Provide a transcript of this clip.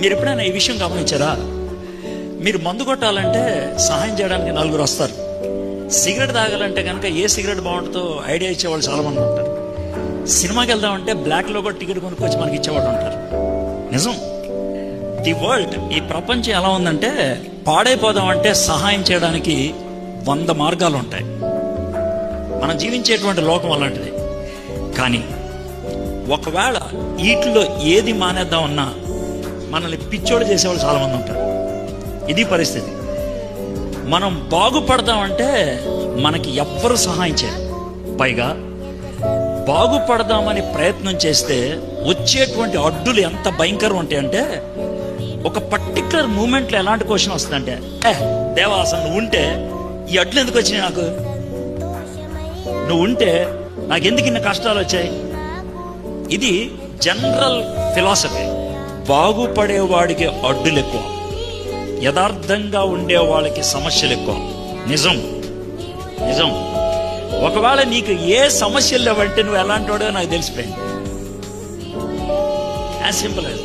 మీరు ఎప్పుడైనా ఈ విషయం గమనించారా? మీరు మందు కొట్టాలంటే సహాయం చేయడానికి నలుగురు వస్తారు. సిగరెట్ తాగాలంటే కనుక ఏ సిగరెట్ బాగుంటుందో ఐడియా ఇచ్చేవాళ్ళు చాలా మంది ఉంటారు. సినిమాకి వెళ్దామంటే బ్లాక్లో కూడా టికెట్ కొనుక్కొచ్చి మనకి ఇచ్చేవాళ్ళు ఉంటారు. నిజం. ది వరల్డ్ ఈ ప్రపంచం ఎలా ఉందంటే పాడైపోదాం అంటే సహాయం చేయడానికి వంద మార్గాలు ఉంటాయి. మనం జీవించేటువంటి లోకం అలాంటిది. కానీ ఒకవేళ వీటిలో ఏది మానేద్దామన్నా మనల్ని పిచ్చోడు చేసేవాళ్ళు చాలామంది ఉంటారు. ఇది పరిస్థితి. మనం బాగుపడదామంటే మనకి ఎవ్వరు సహాయం చేయరు. పైగా బాగుపడదామని ప్రయత్నం చేస్తే వచ్చేటువంటి అడ్డులు ఎంత భయంకరం ఉంటాయంటే ఒక పర్టికులర్ మూమెంట్లో ఎలాంటి క్వశ్చన్ వస్తుందంటే ఏ దేవా నువ్వు ఉంటే ఈ అడ్లు ఎందుకు వచ్చినాయి నాకు? నువ్వు ఉంటే నాకు ఎందుకు ఇన్ని కష్టాలు వచ్చాయి? ఇది జనరల్ ఫిలాసఫీ. బాగుపడేవాడికి అడ్డులు ఎక్కువ యథార్థంగా ఉండే వాళ్ళకి సమస్యలు ఎక్కువ నిజం. నిజం. ఒకవేళ నీకు ఏ సమస్యలు లేవంటే నువ్వు ఎలాంటి వాడో నాకు తెలిసిపోయింది. As simple as